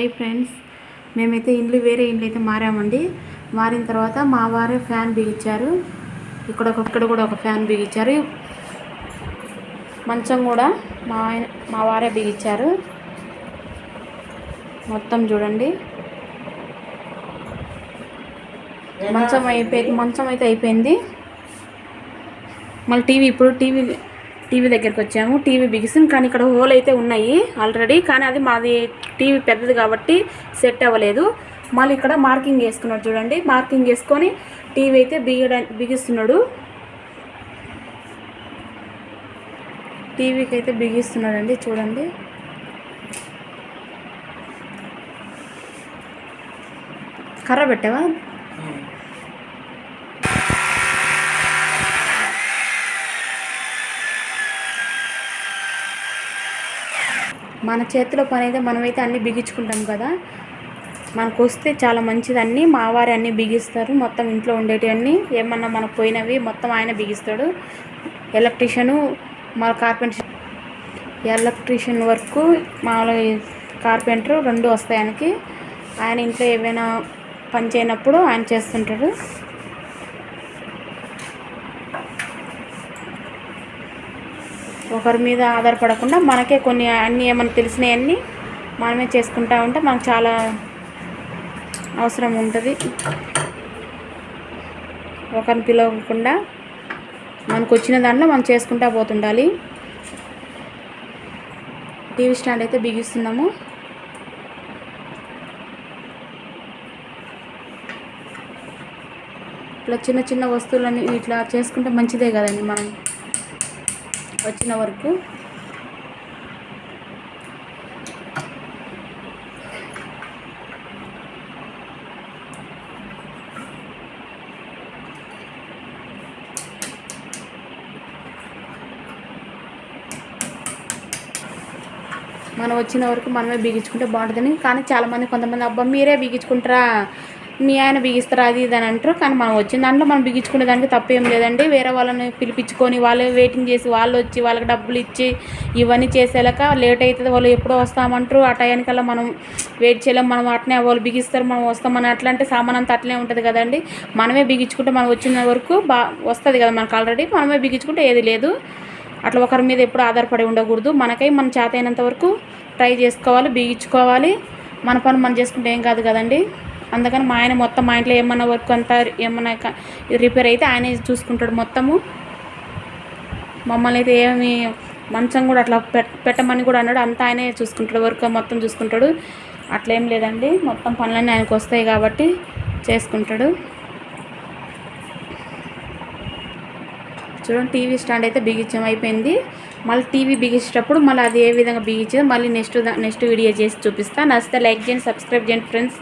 Hi friends. మేమైతే ఇండ్లు వేరే ఇండ్లు అయితే మారామండి. మారిన తర్వాత మా వారే ఫ్యాన్ బిగించారు. ఇక్కడ ఒక ఇక్కడ కూడా ఒక ఫ్యాన్ బిగించారు. మంచం కూడా మా ఆయన మా వారే బిగించారు. మొత్తం చూడండి. మంచం అయిపోయి మంచం అయితే అయిపోయింది. మళ్ళీ టీవీ ఇప్పుడు టీవీ టీవీ దగ్గరికి వచ్చాము. టీవీ బిగిసింది కానీ ఇక్కడ హోల్ అయితే ఉన్నాయి ఆల్రెడీ కానీ అది మాది టీవీ పెద్దది కాబట్టి సెట్ అవ్వలేదు. మళ్ళీ ఇక్కడ మార్కింగ్ వేసుకున్నాడు చూడండి. మార్కింగ్ వేసుకొని టీవీ అయితే బిగడ బిగిస్తున్నాడు. టీవీకి అయితే బిగిస్తున్నాడండి చూడండి. కర్ర పెట్టావా? మన చేతిలో పని అయితే మనమైతే అన్నీ బిగించుకుంటాం కదా. మనకు వస్తే చాలా మంచిది అన్నీ మా వారి అన్నీ బిగిస్తారు. మొత్తం ఇంట్లో ఉండేటివన్నీ ఏమన్నా మనకు పోయినవి మొత్తం ఆయన బిగిస్తాడు. ఎలక్ట్రీషియను మా కార్పెంటర్ ఎలక్ట్రీషియన్ వర్క్ మామూలుగా కార్పెంటర్ రెండు వస్తాయి ఆయనకి. ఆయన ఇంట్లో ఏమైనా పని చేయనప్పుడు ఆయన చేస్తుంటాడు. ఒకరి మీద ఆధారపడకుండా మనకే కొన్ని అన్నీ ఏమైనా తెలిసినవన్నీ మనమే చేసుకుంటా ఉంటే మనకు చాలా అవసరం ఉంటుంది. ఒకరిని పిలవకుండా మనకు వచ్చిన దాంట్లో మనం చేసుకుంటా పోతుండాలి. టీవీ స్టాండ్ అయితే బిగిస్తున్నాము. ఇట్లా చిన్న చిన్న వస్తువులని ఇట్లా చేసుకుంటే మంచిదే కదండి మనం. వచ్చిన వరకు మనం వచ్చిన వరకు మనమే బిగించుకుంటే బాగుంటుందని. కానీ చాలామంది కొంతమంది అబ్బా మీరే బిగించుకుంటారా? మీ ఆయన బిగిస్తారా అది ఇది అని అంటారు. కానీ మనం వచ్చిన దాంట్లో మనం బిగించుకునే దానికి తప్పేం లేదండి. వేరే వాళ్ళని పిలిపించుకొని వాళ్ళు వెయిటింగ్ చేసి వాళ్ళు వచ్చి వాళ్ళకి డబ్బులు ఇచ్చి ఇవన్నీ చేసేలాక లేట్ అవుతుంది వాళ్ళు ఎప్పుడో వస్తామంటారు. ఆ టయానికల్లా మనం వెయిట్ చేయలేం. మనం అట్నే వాళ్ళు బిగిస్తారు మనం వస్తామని అట్లా అంటే సామాన్ అంతా అట్లనే ఉంటుంది కదండి. మనమే బిగించుకుంటే మనం వచ్చిన వరకు బా వస్తుంది కదా మనకు ఆల్రెడీ మనమే బిగించుకుంటే ఏది లేదు. అట్లా ఒకరి మీద ఎప్పుడు ఆధారపడి ఉండకూడదు. మనకై మన చేత అయినంత వరకు ట్రై చేసుకోవాలి బిగించుకోవాలి. మన పని మనం చేసుకుంటే ఏం కాదు కదండి. అందుకని మా ఆయన మొత్తం మా ఇంట్లో ఏమన్నా వర్క్ అంతా ఏమన్నా రిపేర్ అయితే ఆయనే చూసుకుంటాడు మొత్తము. మమ్మల్ని అయితే ఏమి మంచం కూడా అట్లా పెట్టమని కూడా అన్నాడు. అంతా ఆయనే చూసుకుంటాడు. వర్క్ మొత్తం చూసుకుంటాడు. అట్లా ఏం లేదండి. మొత్తం పనులన్నీ ఆయనకు వస్తాయి కాబట్టి చేసుకుంటాడు. చూడండి టీవీ స్టాండ్ అయితే బిగించడం అయిపోయింది. మళ్ళీ టీవీ బిగించేటప్పుడు మళ్ళీ అది ఏ విధంగా బిగించేది మళ్ళీ నెక్స్ట్ నెక్స్ట్ వీడియో చేసి చూపిస్తాను నచ్చితే లైక్ చేయండి సబ్స్క్రైబ్ చేయండి ఫ్రెండ్స్.